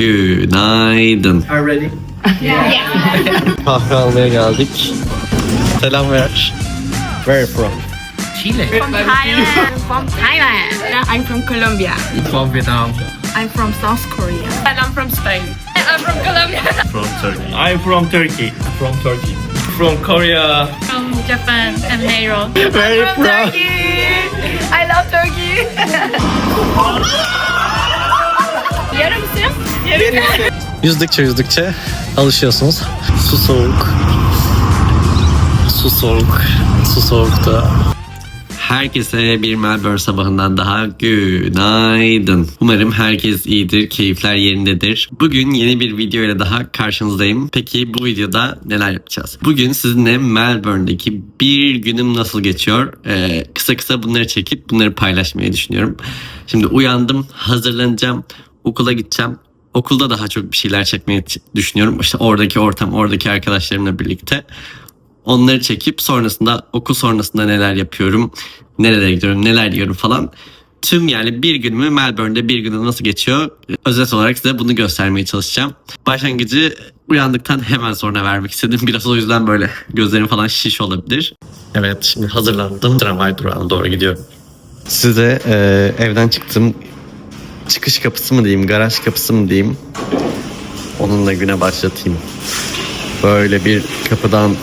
günaydın. Are ready? Yeah. Kahve almaya geldik. Selam ver. Where from? Chile. From Thailand. From Thailand. No, I'm from Colombia. From Vietnam. I'm from South Korea. And I'm from Spain. I'm from Colombia. from Turkey. I'm from Turkey. From Turkey. From Korea. From Japan and Nairo. Very From Turkey. I love Turkey. Yarım mısın? Yüzdükçe yüzdükçe alışıyorsunuz. Su soğuk. Su soğuk. Su soğukta. Herkese bir Melbourne sabahından daha günaydın. Umarım herkes iyidir, keyifler yerindedir. Bugün yeni bir video ile daha karşınızdayım. Peki bu videoda neler yapacağız? Bugün sizinle Melbourne'deki bir günüm nasıl geçiyor? Ee, kısa kısa bunları çekip bunları paylaşmayı düşünüyorum. Şimdi uyandım, hazırlanacağım, okula gideceğim. Okulda daha çok bir şeyler çekmeyi düşünüyorum. İşte oradaki ortam, oradaki arkadaşlarımla birlikte. Onları çekip sonrasında okul sonrasında neler yapıyorum, nerelere gidiyorum, neler yiyorum falan. Tüm yani bir günümü Melbourne'de bir günü nasıl geçiyor özet olarak size bunu göstermeye çalışacağım. Başlangıcı uyandıktan hemen sonra vermek istedim. Biraz o yüzden böyle gözlerim falan şiş olabilir. Evet şimdi hazırlandım. Tramvay durağına doğru gidiyorum. Size e, evden çıktım. Çıkış kapısı mı diyeyim, garaj kapısı mı diyeyim. Onunla güne başlatayım. Böyle bir kapıdan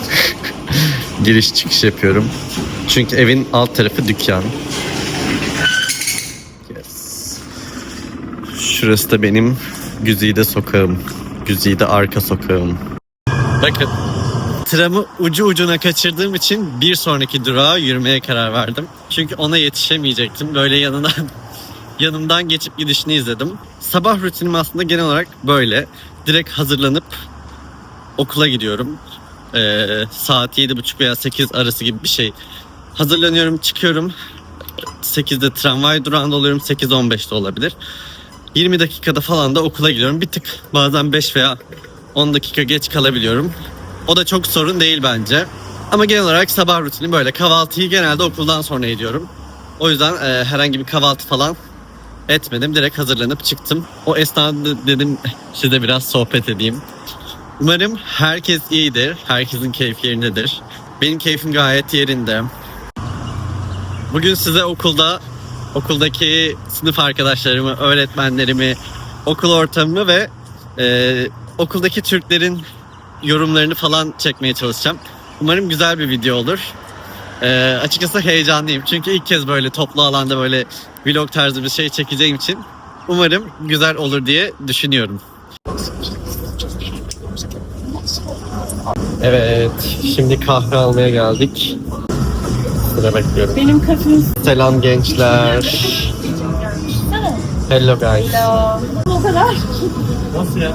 giriş çıkış yapıyorum. Çünkü evin alt tarafı dükkan. Yes. Şurası da benim Güzide sokağım. Güzide arka sokağım. Bakın. Tramı ucu ucuna kaçırdığım için bir sonraki durağa yürümeye karar verdim. Çünkü ona yetişemeyecektim. Böyle yanından yanımdan geçip gidişini izledim. Sabah rutinim aslında genel olarak böyle. Direkt hazırlanıp okula gidiyorum. Ee, saat 7.30 veya 8 arası gibi bir şey. Hazırlanıyorum, çıkıyorum. 8'de tramvay durağında oluyorum. 8.15'te olabilir. 20 dakikada falan da okula gidiyorum. Bir tık bazen 5 veya 10 dakika geç kalabiliyorum. O da çok sorun değil bence. Ama genel olarak sabah rutini böyle. Kahvaltıyı genelde okuldan sonra ediyorum. O yüzden e, herhangi bir kahvaltı falan etmedim. Direkt hazırlanıp çıktım. O esnada dedim size biraz sohbet edeyim. Umarım herkes iyidir. Herkesin keyfi yerindedir. Benim keyfim gayet yerinde. Bugün size okulda okuldaki sınıf arkadaşlarımı, öğretmenlerimi, okul ortamımı ve e, okuldaki Türklerin yorumlarını falan çekmeye çalışacağım. Umarım güzel bir video olur. E, açıkçası heyecanlıyım. Çünkü ilk kez böyle toplu alanda böyle vlog tarzı bir şey çekeceğim için umarım güzel olur diye düşünüyorum. Evet, şimdi kahve almaya geldik. Sıra bekliyorum. Benim kafam Selam gençler. Hello guys. o kadar. Nasıl ya?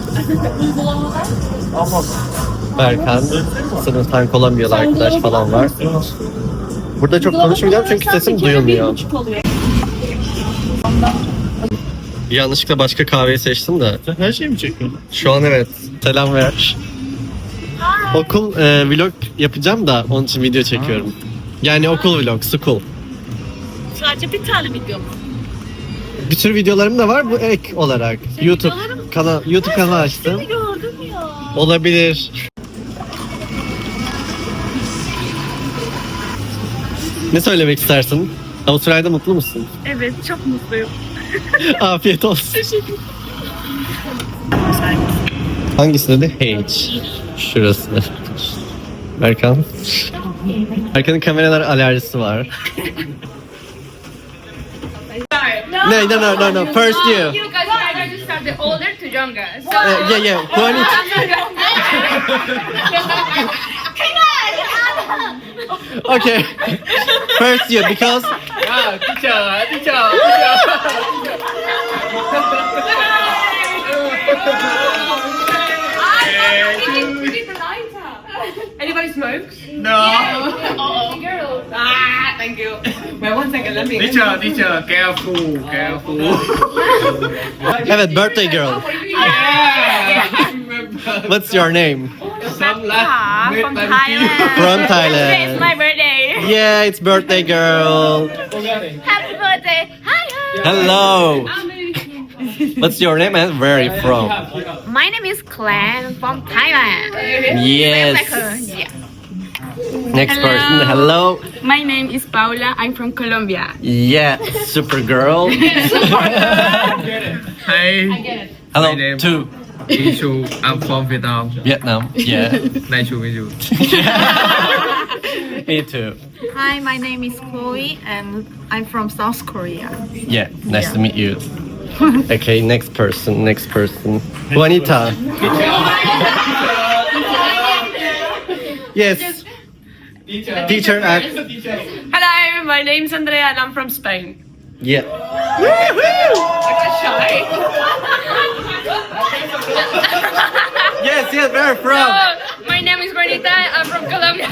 Berkan, sınıftan Kolombiyalı arkadaş falan var. Burada çok konuşmayacağım çünkü sesim duyulmuyor. Yanlışlıkla başka kahveyi seçtim de. Sen her şeyi mi çekiyorsun? Şu an evet. Selam ver. Okul e, vlog yapacağım da onun için video çekiyorum. Yani okul vlog, school. Sadece bir tane video mu? Bir tür videolarım da var bu ek olarak. YouTube videoların- kanal YouTube kanalı açtım. Seni gördüm ya. Olabilir. Ne söylemek istersin? Avustralya'da mutlu musun? Evet çok mutluyum. Afiyet olsun. Teşekkür Hangisi dedi? H. Şurası. Berkan. Berkan'ın kameralar alerjisi var. No, no, no, no, no. First you. Guys are the older to younger. So Uh, yeah, yeah. I need Okay. First you because Ah, teacher, teacher, teacher. Anybody smokes? No. Oh, girl. Ah, thank you. Wait one second, let me. Teacher, teacher, careful, careful. Have a birthday girl. Yeah. What's your name? Some last from Thailand. From Today is my birthday. Yeah, it's birthday girl. Happy birthday. Hi. Hello. What's your name and where are you from? My name is Claire from Thailand. Yes. Like her, yeah. Next Hello. person. Hello. My name is Paula. I'm from Colombia. Yeah. Super girl. Hi Hello. My name- Two. Ishu I'm from Vietnam Vietnam. Yeah. Nice to meet you Me too. Hi, my name is Chloe and I'm from South Korea. Yeah. Nice to meet you. Okay. Next person. Next person. Juanita. Yes. Teacher at. Hello, my name's Andrea and I'm from Spain. Yeah. Yes. Yes. Where from? my name is Juanita. I'm from Colombia.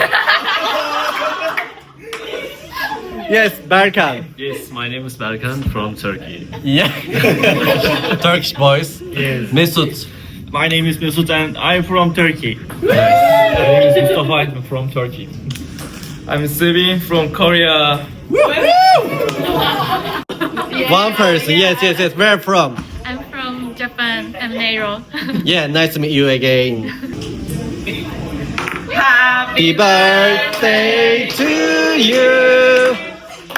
Yes. Berkan. Yes, my name is Berkan from Turkey. Yeah. Turkish boys. Yes. Mesut. My name is Mesut and I'm from Turkey. My name is Mustafa I'm from Turkey. I'm Sebi from Korea. One person. Yes. Yes. Yes. Where from? I'm from Japan. I'm Nairo. Yeah. Nice to meet you again. Happy birthday to you.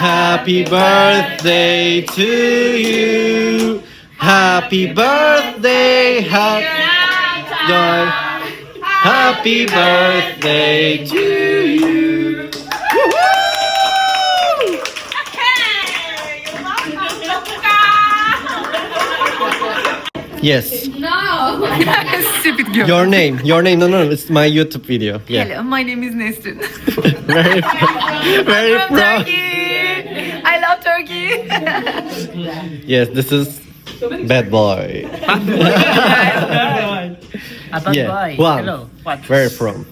Happy birthday to you. Happy birthday. Happy, happy birthday to you. Woo-hoo! Yes. Stupid girl. Your name. Your name. No, no, it's my YouTube video. Yeah. Hello, my name is Nesrin. very, very proud. Turkey. I love Turkey. Yes, this is bad boy. A bad Yeah, boy. Juan. Hello. What? Where are you from?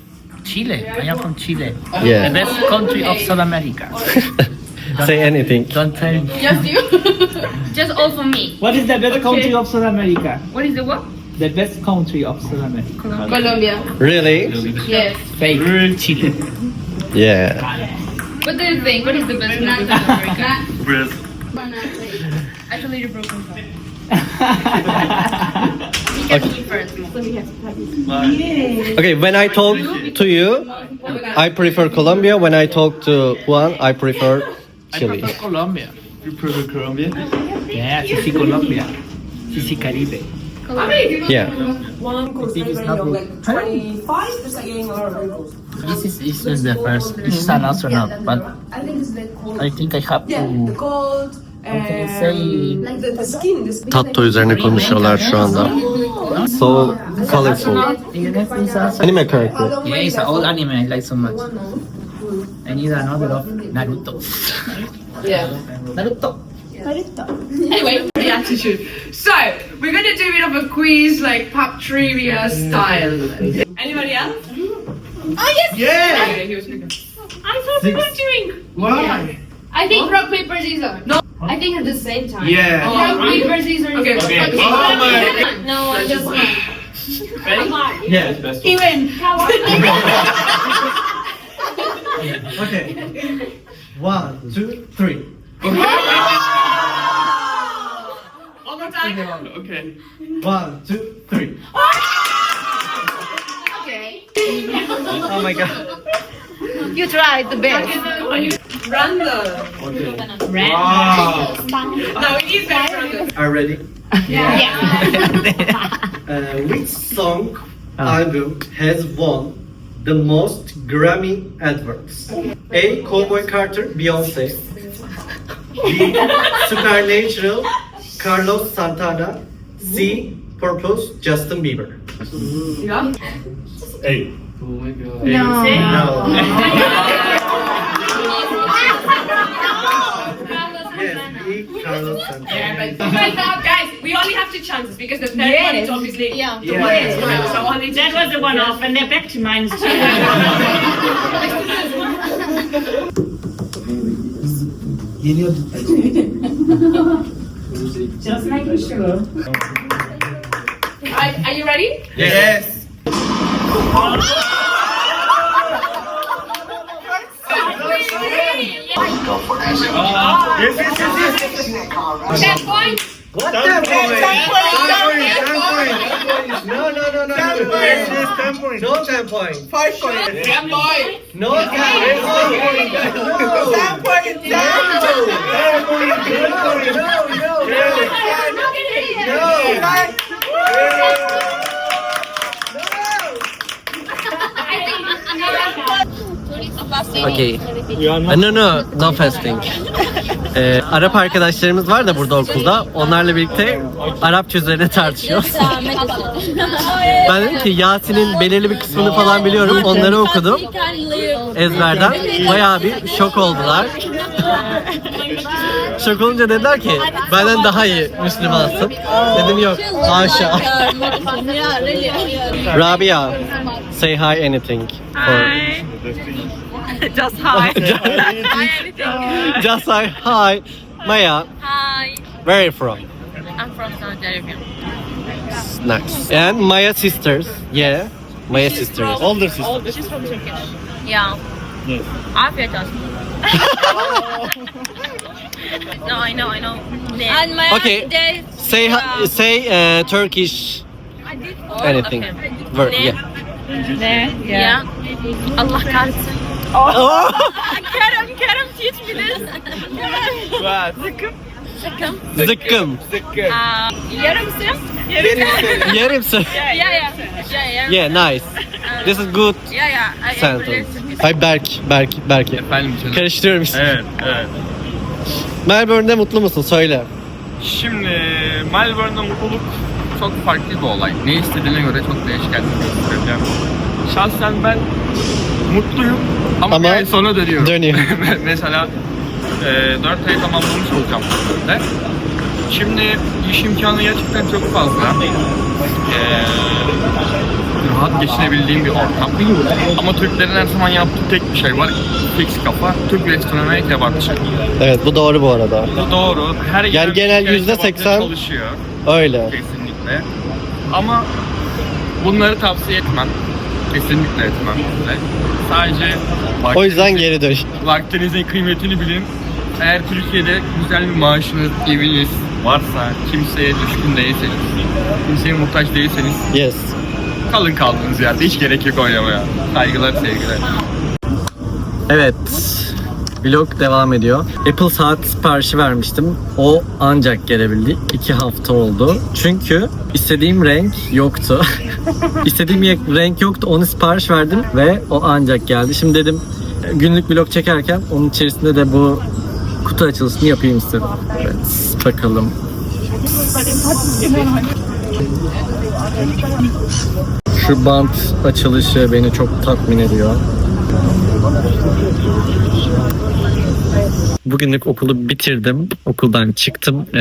Chile. I am from Chile. The best country of South America. Say anything. Don't tell me. Just you? Just all for me. What is the best country of South America? What is the what? The best country of South America. Colombia. Really? Yes. Fake. Chile. Yeah. What do you think? What is the best country in America? Actually, you're broken. You can eat first. Okay, when I talk to you, I prefer Colombia. When I talk to Juan, I prefer Chile. Colombia. You prefer Colombia? Yeah, Sisi Colombia. Sisi Caribe. Yeah. This is not good. This is, this is the first. This is an astronaut, but I think I have to. How can I say? Tatto üzerine konuşuyorlar şu anda. So colorful. Anime character. Yeah, it's an old anime I like so much. I need another of Naruto. Yeah. Naruto. Anyway, the attitude. So, we're gonna do a bit of a quiz, like pop trivia style. Anybody else? Oh, yes! Yeah Okay, he was speaking. I'm so doing. Why I think rock, paper, scissors. No. I think at the same time. Yeah oh, Rock, paper, scissors. Okay, okay. Oh my No, I just Ready? Yeah, it's best. He win. Okay. One, two, three. One more time. Okay. One, two, three. Okay. Oh my god. You tried the best. Random. Wow No, it is very random. Are you ready? Yeah. Uh, which song album has won the most Grammy awards? A. Cowboy Carter, Beyonce. B. Supernatural, Carlos Santana. C. Purpose, Justin Bieber. Oh hey. No. yes, B. Carlos Santana. But now, guys, we only have two chances because the third one is obviously Yeah. the one is right. So only two That was the one off, and they're back to minus two. Just making sure. Are, are you ready? Yes Ten points. What 10 points? 10 points, 10 points. No, no, no, no. 10 points. Yes, 10 points. No 10 points. 5 points. 10 points. No 10 points. 10 points. 10 points. No, no, no. No. Okay. No no no fasting. Ee, Arap arkadaşlarımız var da burada okulda. Onlarla birlikte Arapça üzerine tartışıyoruz. ben dedim ki Yasin'in belirli bir kısmını falan biliyorum. Onları okudum ezberden. Bayağı bir şok oldular. şok olunca dediler ki benden daha iyi Müslümansın. Dedim yok haşa. Rabia, say hi anything. For... Just hi. Just say hi. Maya, Hi, where are you from? I'm from Saudi Arabia. Nice. And Maya sisters. Yeah. Maya sisters. Older sister. She's from Turkish. Yeah. Yes. Afiyet olsun. no, I know, I know. And my Okay. Say hi, say uh, Turkish anything. Word, yeah. Yeah. Allah kahretsin. Oh! Kerem, Kerem teach me this. What? Sakın. Zıkkım. Aa, yarımsın. Yerimse. Yeah, yeah. Yeah, yeah. Yeah, nice. This is good Yeah, yeah. I sentence. Ay Berk, Berk, Berk. Efendim canım. Karıştırıyorum işte. Evet, evet. Melbourne'de mutlu musun? Söyle. Şimdi Melbourne'da mutluluk çok farklı bir olay. Ne istediğine göre çok değişken gösteriyor. Şahsen ben mutluyum ama, Ama bir ay sonra dönüyorum. dönüyor. Mesela e, 4 ay tamamlamış olacağım burada. Şimdi iş imkanı gerçekten çok fazla. E, rahat geçinebildiğim bir ortam. Ama Türklerin her zaman yaptığı tek bir şey var. Fix kafa. Türk restoranı ve kebapçı. Evet bu doğru bu arada. Bu doğru. Her yer genel yüzde seksen- çalışıyor Öyle. Kesinlikle. Ama bunları tavsiye etmem. Kesinlikle etmem size. Sadece O yüzden geri dön. vaktinizin kıymetini bilin. Eğer Türkiye'de güzel bir maaşınız, eviniz varsa, kimseye düşkün değilseniz, kimseye muhtaç değilseniz Yes. kalın kaldığınız yerde hiç gerek yok oynamaya. Saygılar, sevgiler. Evet. Vlog devam ediyor. Apple saat siparişi vermiştim. O ancak gelebildi. İki hafta oldu. Çünkü istediğim renk yoktu. istediğim renk yoktu. Onu sipariş verdim ve o ancak geldi. Şimdi dedim günlük vlog çekerken onun içerisinde de bu kutu açılışını yapayım istedim. Evet, bakalım. Şu bant açılışı beni çok tatmin ediyor. Bugünlük okulu bitirdim. Okuldan çıktım. Ee,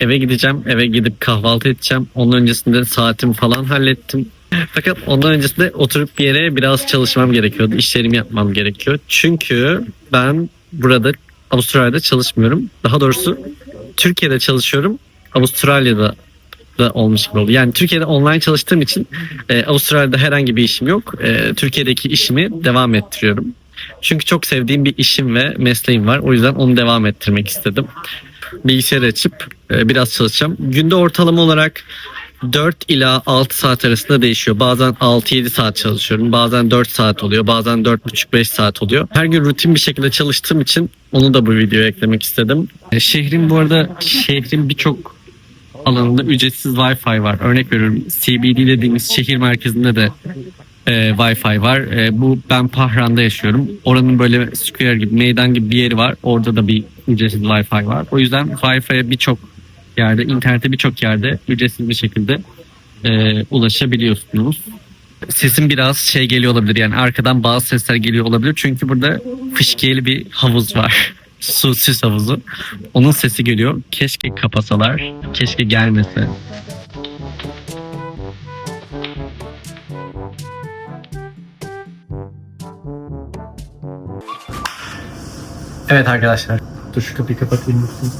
eve gideceğim. Eve gidip kahvaltı edeceğim. Onun öncesinde saatimi falan hallettim. Fakat ondan öncesinde oturup bir yere biraz çalışmam gerekiyordu. İşlerimi yapmam gerekiyor. Çünkü ben burada Avustralya'da çalışmıyorum. Daha doğrusu Türkiye'de çalışıyorum. Avustralya'da da olmuş oldu. Yani Türkiye'de online çalıştığım için e, Avustralya'da herhangi bir işim yok. E, Türkiye'deki işimi devam ettiriyorum. Çünkü çok sevdiğim bir işim ve mesleğim var. O yüzden onu devam ettirmek istedim. Bilgisayar açıp e, biraz çalışacağım. Günde ortalama olarak 4 ila 6 saat arasında değişiyor. Bazen 6-7 saat çalışıyorum. Bazen 4 saat oluyor. Bazen 4,5-5 saat oluyor. Her gün rutin bir şekilde çalıştığım için onu da bu videoya eklemek istedim. E, Şehrin bu arada şehrin birçok alanında ücretsiz Wi-Fi var. Örnek veriyorum CBD dediğimiz şehir merkezinde de e, Wi-Fi var. E, bu ben Pahran'da yaşıyorum. Oranın böyle square gibi, meydan gibi bir yeri var. Orada da bir ücretsiz Wi-Fi var. O yüzden Wi-Fi'ye birçok yerde, internete birçok yerde ücretsiz bir şekilde e, ulaşabiliyorsunuz. Sesim biraz şey geliyor olabilir yani arkadan bazı sesler geliyor olabilir çünkü burada fışkiyeli bir havuz var. Su süs havuzu. Onun sesi geliyor. Keşke kapasalar. Keşke gelmese. Evet arkadaşlar. Dur şu kapıyı kapatayım mısın?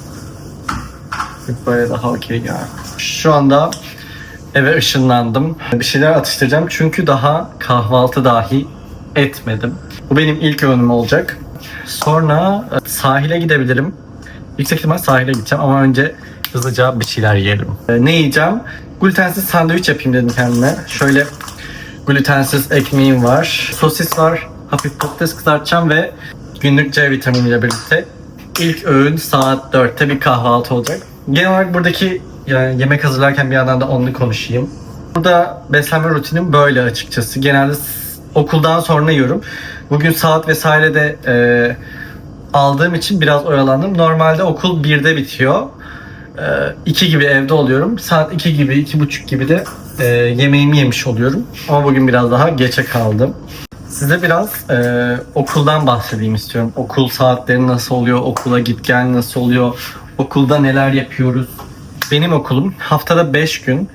Böyle daha okey ya. Şu anda eve ışınlandım. Bir şeyler atıştıracağım çünkü daha kahvaltı dahi etmedim. Bu benim ilk öğünüm olacak. Sonra e, sahile gidebilirim. Yüksek ihtimal sahile gideceğim ama önce hızlıca bir şeyler yiyelim. Ee, ne yiyeceğim? Glutensiz sandviç yapayım dedim kendime. Şöyle glutensiz ekmeğim var. Sosis var. Hafif patates kızartacağım ve günlük C vitaminiyle birlikte ilk öğün saat 4'te bir kahvaltı olacak. Genel olarak buradaki yani yemek hazırlarken bir yandan da onu konuşayım. Burada beslenme rutinim böyle açıkçası. Genelde okuldan sonra yiyorum. Bugün saat vesaire de e, aldığım için biraz oyalandım. Normalde okul 1'de bitiyor. 2 gibi evde oluyorum. Saat 2 gibi, 2.30 gibi de e, yemeğimi yemiş oluyorum. Ama bugün biraz daha geçe kaldım. Size biraz e, okuldan bahsedeyim istiyorum. Okul saatleri nasıl oluyor, okula git gel nasıl oluyor, okulda neler yapıyoruz. Benim okulum haftada 5 gün.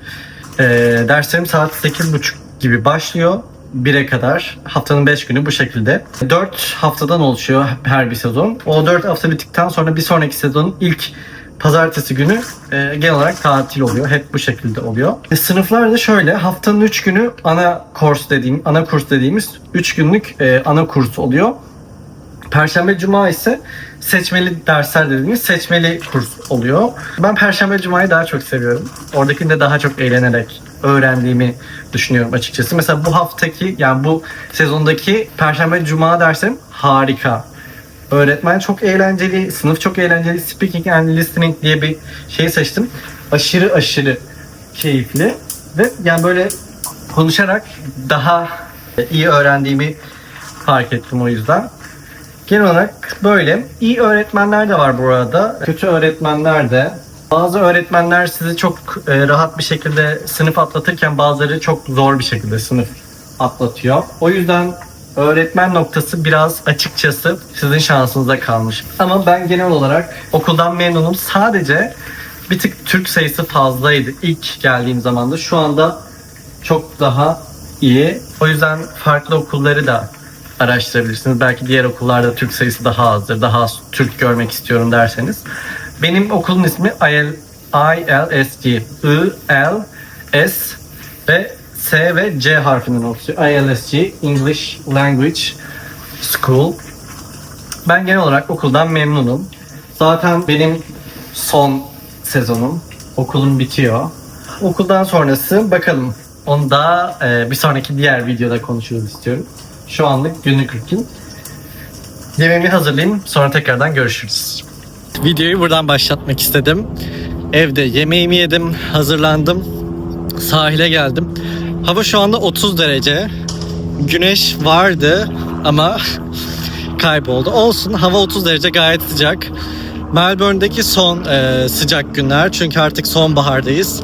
E, derslerim saat 8.30 gibi başlıyor. 1'e kadar haftanın 5 günü bu şekilde. 4 haftadan oluşuyor her bir sezon. O 4 hafta bittikten sonra bir sonraki sezonun ilk pazartesi günü e, genel olarak tatil oluyor. Hep bu şekilde oluyor. E, sınıflar da şöyle haftanın 3 günü ana kurs dediğim ana kurs dediğimiz 3 günlük e, ana kurs oluyor. Perşembe Cuma ise seçmeli dersler dediğimiz seçmeli kurs oluyor. Ben Perşembe Cuma'yı daha çok seviyorum. Oradakinde daha çok eğlenerek öğrendiğimi düşünüyorum açıkçası. Mesela bu haftaki yani bu sezondaki Perşembe Cuma derslerim harika. Öğretmen çok eğlenceli, sınıf çok eğlenceli. Speaking and listening diye bir şey seçtim. Aşırı aşırı keyifli ve yani böyle konuşarak daha iyi öğrendiğimi fark ettim o yüzden. Genel olarak böyle. İyi öğretmenler de var bu arada. Kötü öğretmenler de. Bazı öğretmenler sizi çok e, rahat bir şekilde sınıf atlatırken bazıları çok zor bir şekilde sınıf atlatıyor. O yüzden öğretmen noktası biraz açıkçası sizin şansınıza kalmış. Ama ben genel olarak okuldan memnunum. Sadece bir tık Türk sayısı fazlaydı ilk geldiğim zaman da. Şu anda çok daha iyi. O yüzden farklı okulları da araştırabilirsiniz. Belki diğer okullarda Türk sayısı daha azdır. Daha az Türk görmek istiyorum derseniz. Benim okulun ismi IL, ILSG. I, L, S ve S ve C harfinden oluşuyor. ILSG, English Language School. Ben genel olarak okuldan memnunum. Zaten benim son sezonum. Okulum bitiyor. Okuldan sonrası bakalım. Onu da e, bir sonraki diğer videoda konuşuruz istiyorum. Şu anlık günlük rutin. Yemeğimi hazırlayayım. Sonra tekrardan görüşürüz. Videoyu buradan başlatmak istedim. Evde yemeğimi yedim, hazırlandım. Sahile geldim. Hava şu anda 30 derece. Güneş vardı ama kayboldu. Olsun hava 30 derece gayet sıcak. Melbourne'deki son e, sıcak günler çünkü artık sonbahardayız.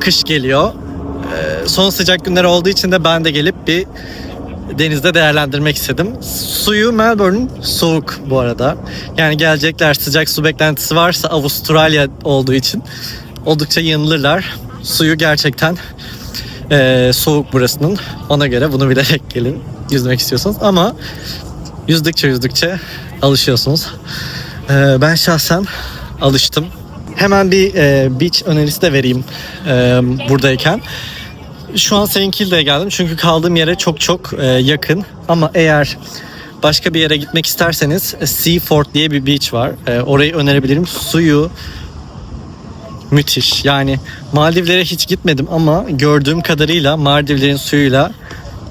Kış geliyor. E, son sıcak günler olduğu için de ben de gelip bir denizde değerlendirmek istedim. Suyu Melbourne soğuk bu arada. Yani gelecekler sıcak su beklentisi varsa Avustralya olduğu için oldukça yanılırlar. Suyu gerçekten e, soğuk burasının. Ona göre bunu bilerek gelin yüzmek istiyorsanız. Ama yüzdükçe yüzdükçe alışıyorsunuz. E, ben şahsen alıştım. Hemen bir e, beach önerisi de vereyim e, buradayken. Şu an Senkilde'ye geldim çünkü kaldığım yere çok çok e, yakın. Ama eğer başka bir yere gitmek isterseniz e, Seaford diye bir beach var. E, orayı önerebilirim. Suyu müthiş. Yani Maldivlere hiç gitmedim ama gördüğüm kadarıyla Maldivlerin suyuyla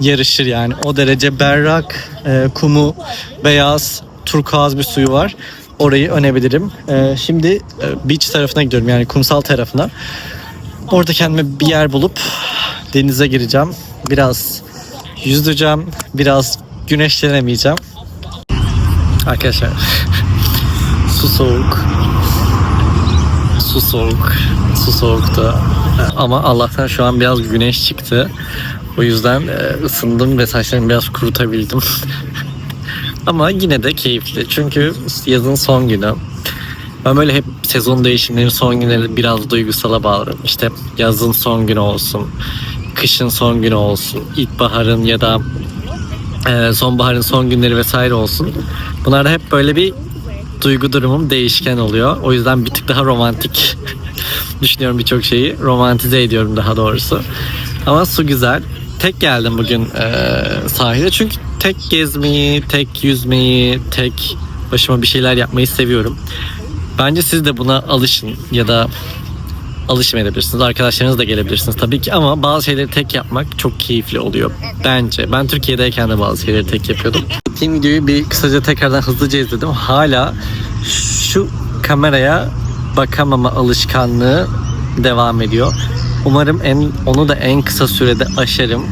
yarışır yani. O derece berrak, e, kumu beyaz, turkuaz bir suyu var. Orayı önebilirim. E, şimdi e, beach tarafına gidiyorum yani kumsal tarafına. Orada kendime bir yer bulup denize gireceğim. Biraz yüzeceğim. Biraz güneşlenemeyeceğim. Arkadaşlar su soğuk. Su soğuk. Su soğuktu. Ama Allah'tan şu an biraz güneş çıktı. O yüzden e, ısındım ve saçlarımı biraz kurutabildim. Ama yine de keyifli. Çünkü yazın son günü. Ben böyle hep sezon değişimlerinin son günleri biraz duygusala bağlarım. İşte yazın son günü olsun, kışın son günü olsun, ilkbaharın ya da e, sonbaharın son günleri vesaire olsun. Bunlar da hep böyle bir duygu durumum değişken oluyor. O yüzden bir tık daha romantik düşünüyorum birçok şeyi. Romantize ediyorum daha doğrusu. Ama su güzel. Tek geldim bugün e, sahile çünkü tek gezmeyi, tek yüzmeyi, tek başıma bir şeyler yapmayı seviyorum. Bence siz de buna alışın ya da alışmayabilirsiniz. Arkadaşlarınız da gelebilirsiniz tabii ki ama bazı şeyleri tek yapmak çok keyifli oluyor bence. Ben Türkiye'deyken de bazı şeyleri tek yapıyordum. Team videoyu bir kısaca tekrardan hızlıca izledim. Hala şu kameraya bakamama alışkanlığı devam ediyor. Umarım en onu da en kısa sürede aşarım.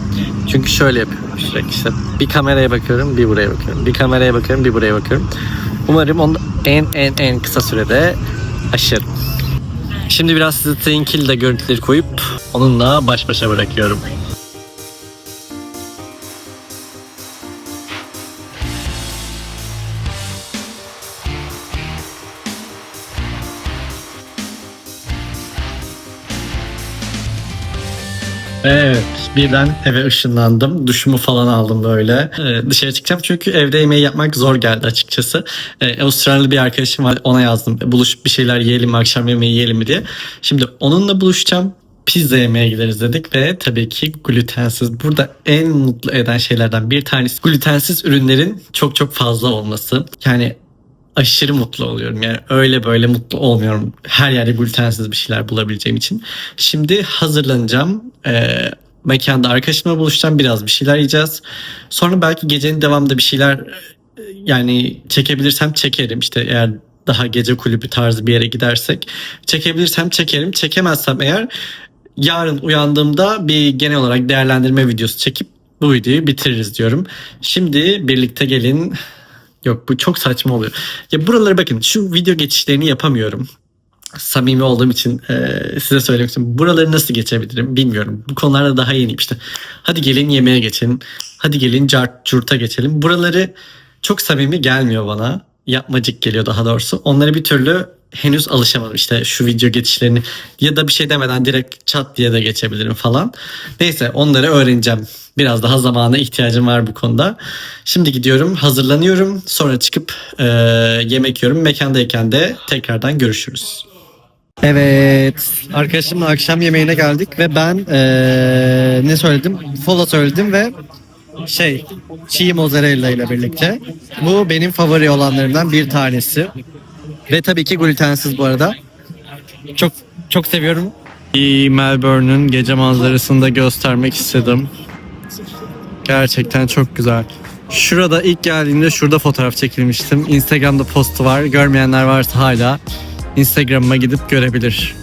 Çünkü şöyle yapıyorum sürekli işte bir kameraya bakıyorum, bir buraya bakıyorum. Bir kameraya bakıyorum, bir buraya bakıyorum. Umarım onu en en en kısa sürede aşarım. Şimdi biraz size Twinkle de görüntüleri koyup onunla baş başa bırakıyorum. Evet, birden eve ışınlandım. Duşumu falan aldım böyle. Ee, dışarı çıkacağım çünkü evde yemeği yapmak zor geldi açıkçası. Ee, Avustralyalı bir arkadaşım var, ona yazdım. Buluş bir şeyler yiyelim akşam yemeği yiyelim mi diye. Şimdi onunla buluşacağım. Pizza yemeye gideriz dedik ve tabii ki glutensiz. Burada en mutlu eden şeylerden bir tanesi glutensiz ürünlerin çok çok fazla olması. Yani aşırı mutlu oluyorum. Yani öyle böyle mutlu olmuyorum. Her yerde glutensiz bir şeyler bulabileceğim için. Şimdi hazırlanacağım. Ee, mekanda arkadaşımla buluşacağım. Biraz bir şeyler yiyeceğiz. Sonra belki gecenin devamında bir şeyler e, yani çekebilirsem çekerim. İşte eğer daha gece kulübü tarzı bir yere gidersek çekebilirsem çekerim. Çekemezsem eğer yarın uyandığımda bir genel olarak değerlendirme videosu çekip bu videoyu bitiririz diyorum. Şimdi birlikte gelin Yok bu çok saçma oluyor. Ya buraları bakın şu video geçişlerini yapamıyorum. Samimi olduğum için e, size söylemek istiyorum. Buraları nasıl geçebilirim bilmiyorum. Bu konularda daha yeniyim işte. Hadi gelin yemeğe geçelim. Hadi gelin cart curta geçelim. Buraları çok samimi gelmiyor bana. Yapmacık geliyor daha doğrusu. Onları bir türlü henüz alışamadım işte şu video geçişlerini ya da bir şey demeden direkt çat diye de geçebilirim falan. Neyse onları öğreneceğim. Biraz daha zamana ihtiyacım var bu konuda. Şimdi gidiyorum hazırlanıyorum sonra çıkıp e, yemek yiyorum. Mekandayken de tekrardan görüşürüz. Evet arkadaşımla akşam yemeğine geldik ve ben e, ne söyledim? Fola söyledim ve şey çiğ mozzarella ile birlikte. Bu benim favori olanlarımdan bir tanesi. Ve tabii ki glutensiz bu arada. Çok çok seviyorum. Melbourne'ün gece manzarasını da göstermek istedim. Gerçekten çok güzel. Şurada ilk geldiğimde şurada fotoğraf çekilmiştim. Instagram'da postu var. Görmeyenler varsa hala Instagram'ıma gidip görebilir.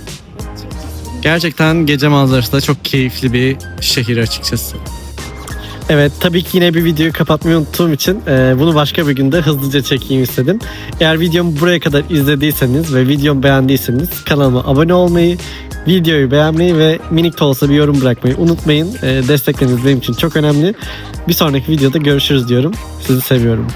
Gerçekten gece manzarası da çok keyifli bir şehir açıkçası. Evet tabii ki yine bir videoyu kapatmayı unuttuğum için e, bunu başka bir günde hızlıca çekeyim istedim. Eğer videomu buraya kadar izlediyseniz ve videomu beğendiyseniz kanalıma abone olmayı, videoyu beğenmeyi ve minik de olsa bir yorum bırakmayı unutmayın. E, destekleriniz benim için çok önemli. Bir sonraki videoda görüşürüz diyorum. Sizi seviyorum.